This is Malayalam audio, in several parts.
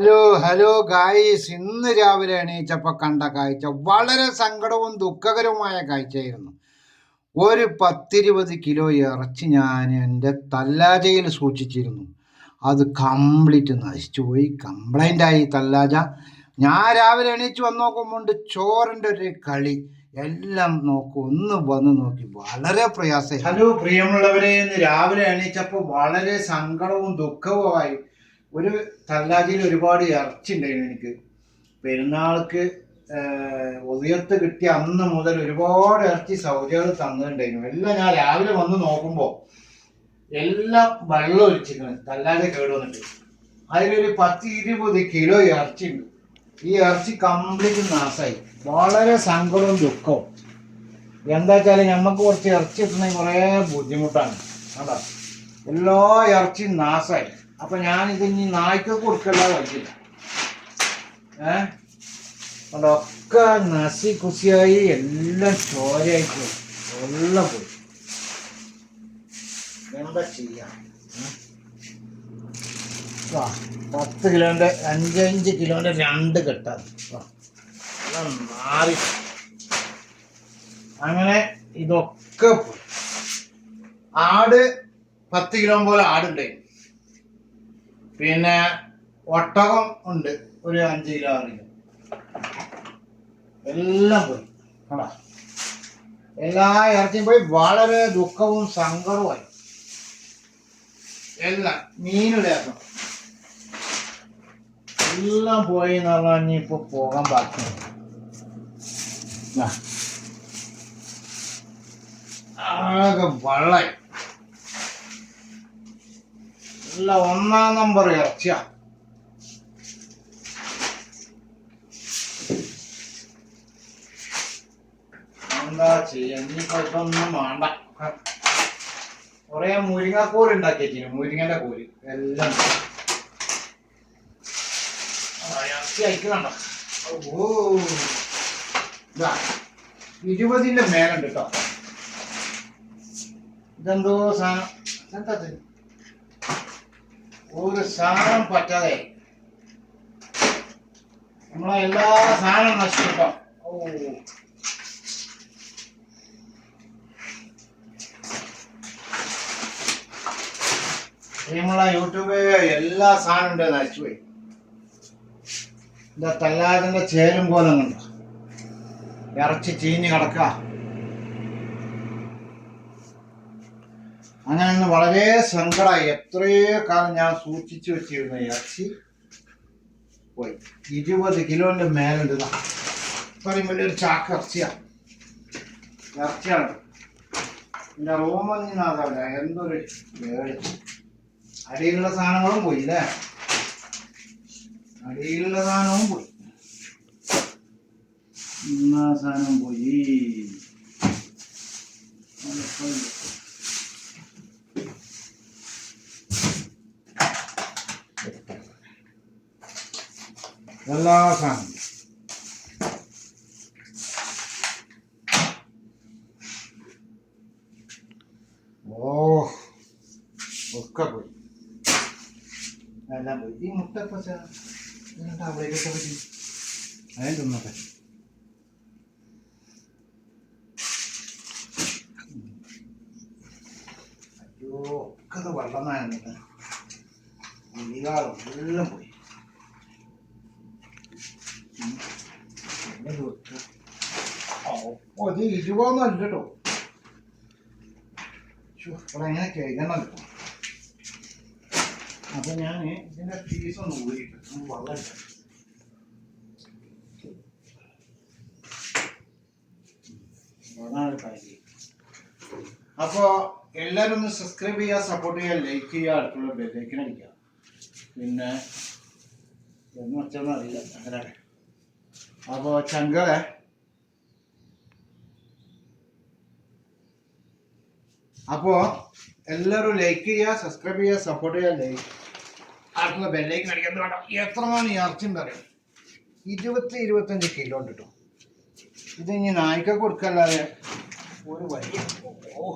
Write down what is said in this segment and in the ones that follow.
ഹലോ ഹലോ ഗായ്സ് ഇന്ന് രാവിലെ എണീച്ചപ്പോൾ കണ്ട കാഴ്ച വളരെ സങ്കടവും ദുഃഖകരവുമായ കാഴ്ചയായിരുന്നു. ഒരു പത്തിരുപത് കിലോ ഇറച്ചി ഞാൻ എന്റെ തല്ലാജയിൽ സൂക്ഷിച്ചിരുന്നു. അത് കംപ്ലീറ്റ് നശിച്ചു പോയി. കംപ്ലൈന്റ് ആയി തല്ലാജ. ഞാൻ രാവിലെ എണീച്ച് വന്ന് നോക്കുമ്പോൾ ചോറിന്റെ ഒരു കളി. എല്ലാം നോക്കും. ഒന്ന് വന്ന് നോക്കി. വളരെ പ്രയാസം ഹലോ പ്രിയമുള്ളവരെ. ഇന്ന് രാവിലെ എണീച്ചപ്പോൾ വളരെ സങ്കടവും ദുഃഖവുമായി ഒരു തല്ലാജിയിൽ ഒരുപാട് ഇറച്ചി ഉണ്ടായിരുന്നു എനിക്ക്. പെരുന്നാൾക്ക് ഉയർത്ത് കിട്ടിയ അന്ന് മുതൽ ഒരുപാട് ഇറച്ചി സൗജകൾ തന്നിട്ടുണ്ടായിരുന്നു. എല്ലാം ഞാൻ രാവിലെ വന്ന് നോക്കുമ്പോൾ എല്ലാം വെള്ളം ഒഴിച്ചിരിക്കണം തല്ലാതെ കേട് വന്നിട്ട്. അതിലൊരു പത്ത് ഇരുപത് കിലോ ഇറച്ചി ഉണ്ട്. ഈ ഇറച്ചി കംപ്ലീറ്റ് നാശമായി വളരെ സങ്കടവും ദുഃഖവും. എന്താ വെച്ചാൽ നമുക്ക് കുറച്ച് ഇറച്ചി കിട്ടണമെങ്കിൽ കുറേ ബുദ്ധിമുട്ടാണ്. അതാ എല്ലാ ഇറച്ചിയും നാശമായി അപ്പൊ ഞാൻ ഇത് ഇനി നായ്ക്ക് കൊടുക്കല്ല കഴിക്കില്ല ഏ? അതൊക്കെ നസി കുസിയായി എല്ലാം ചോരയായി പോയി എല്ലാം പോയി. എന്താ ചെയ്യാം? പത്ത് കിലോന്റെ അഞ്ചഞ്ച് കിലോന്റെ രണ്ട് കെട്ടാ. മാറി. അങ്ങനെ ഇതൊക്കെ പോയി. ആട് പത്ത് കിലോ പോലെ ആടുണ്ടായിരുന്നു. പിന്നെ ഒട്ടകം ഉണ്ട്. ഒരു അഞ്ച് കിലോ ആറ് കിലോ. എല്ലാം പോയി. കണ്ടാ? എല്ലാ ഇറച്ചിയും പോയി. വളരെ ദുഃഖവും സങ്കടവുമായി എല്ലാം മീനിടയാക്കണം എല്ലാം പോയി എന്ന് പറഞ്ഞാൽ ഇപ്പൊ പോകാൻ ബാക്കിയുണ്ട് ആകെ വള്ളായി. നല്ല ഒന്നാം നമ്പർ ഇറച്ചിയാ എന്താ ചെയ്യാ? ഇനിയിപ്പോ കുഴപ്പമൊന്നും വേണ്ട. കൊറേ മുരിങ്ങാക്കോൽ ഉണ്ടാക്കിയിട്ടില്ല മുരിങ്ങന്റെ കോൽ. എല്ലാം. ഇറച്ചി അയക്കുന്നുണ്ടോ ഓ. ഇരുപതിന്റെ മേലുണ്ട് കേട്ടോ ഇതെന്തോ സാധനം എന്താ? ഒരു സാധനം പറ്റാതെ. നമ്മളെ എല്ലാ സാധനം നശിപ്പിട്ടോ ഓ. നമ്മളെ യൂട്യൂബ് എല്ലാ സാധനം ഉണ്ട് നശിച്ചുപോയി. എന്താ തല്ലാതിന്റെ ചേലും പോലെ കണ്ടോ? ഇറച്ചി ചീഞ്ഞ് കിടക്ക. അങ്ങനെ വളരെ സങ്കടമായി എത്രയോ കാലം ഞാൻ സൂക്ഷിച്ചു വെച്ചിരുന്ന ഇറച്ചി പോയി. ഇരുപത് കിലോന്റെ ഇതാ. ഇത്രയും വലിയൊരു ചാക്ക് ഇറച്ചിയാണ്. ഇറച്ചിയാണ് പിന്നെ റോമൊന്നും അതല്ല എന്തൊരു അടിയിലുള്ള സാധനങ്ങളും പോയി അല്ലേ? അടിയിലുള്ള സാധനവും പോയി. സാധനം പോയി. എല്ലാ സാധനം ഓ ഒക്കെ പോയി. എല്ലാം പോയി. ഈ മുട്ട പച്ച എന്നിട്ട് അവിടേക്കൊക്കെ പറ്റി അതിന് തിന്നട്ടെ. അയ്യോ ഒക്കെ വെള്ളം നനഞ്ഞിട്ട്. എല്ലാം പോയി ഉം. എല്ലാം ഇത് ഇരുപതൊന്നും കേട്ടോ അപ്പൊ ഞാൻ ഒന്ന് ഊരിട്ട് ഒന്ന് വെള്ളം ഇട്ട്. അതാണ് കാര്യം അപ്പോ എല്ലാവരും സബ്സ്ക്രൈബ് ചെയ്യുക സപ്പോർട്ട് ചെയ്യുക ലൈക്ക് ചെയ്യുക അടുത്തുള്ള ബെല്ലൈക്കൻ അടിക്കുക പിന്നെ എന്ന് വെച്ചാൽ അറിയില്ല അങ്ങനെ അപ്പോ ചങ്കളെ. അപ്പോ എല്ലാവരും ലൈക്ക് ചെയ്യുക സബ്സ്ക്രൈബ് ചെയ്യുക സപ്പോർട്ട് ചെയ്യുക ലൈക്ക് ആർക്കുള്ള ബെല്ലൈക്കൻ അടിക്കുക എന്ത് വേണ്ട എത്രമാണ് മണി ഇറച്ചി പറയും ഇരുപത്തി ഇരുപത്തഞ്ച് കിലോ ഉണ്ട് കിട്ടും ഇത് ഇനി നായ്ക്ക കൊടുക്കല്ലാതെ ഒരു വഴി അപ്പോൾ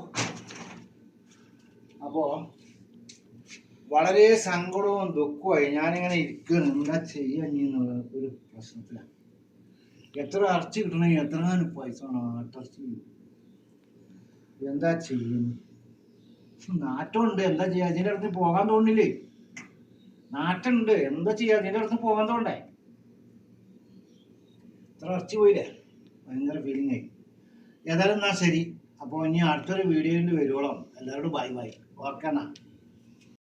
അപ്പോ വളരെ സങ്കടവും ദുഃഖമായി ഞാനിങ്ങനെ ഇരിക്കുകയാണ്. എന്താ ചെയ്യുക ഒരു പ്രശ്നത്തിലാണ്. എത്ര ഇറച്ചി കിട്ടണം എത്ര പൈസ വേണം എന്താ ചെയ്യുന്നു നാറ്റമുണ്ട്. എന്താ ചെയ്യാ? അതിന്റെ അടുത്ത് പോകാൻ തോന്നില്ലേ? നാട്ടുണ്ട് എന്താ ചെയ്യാ? അതിന്റെ അടുത്ത് പോകാൻ തോണ്ടേ ഇത്ര ഇറച്ചി പോയില്ലേ? ഭയങ്കര ഫീലിംഗ് ആയി. ഏതായാലും എന്നാ ശരി. അപ്പോൾ ഇനി അടുത്തൊരു വീഡിയോയിൽ വരുവോളം. എല്ലാവരോടും ബൈ ബൈ ഓർക്കണ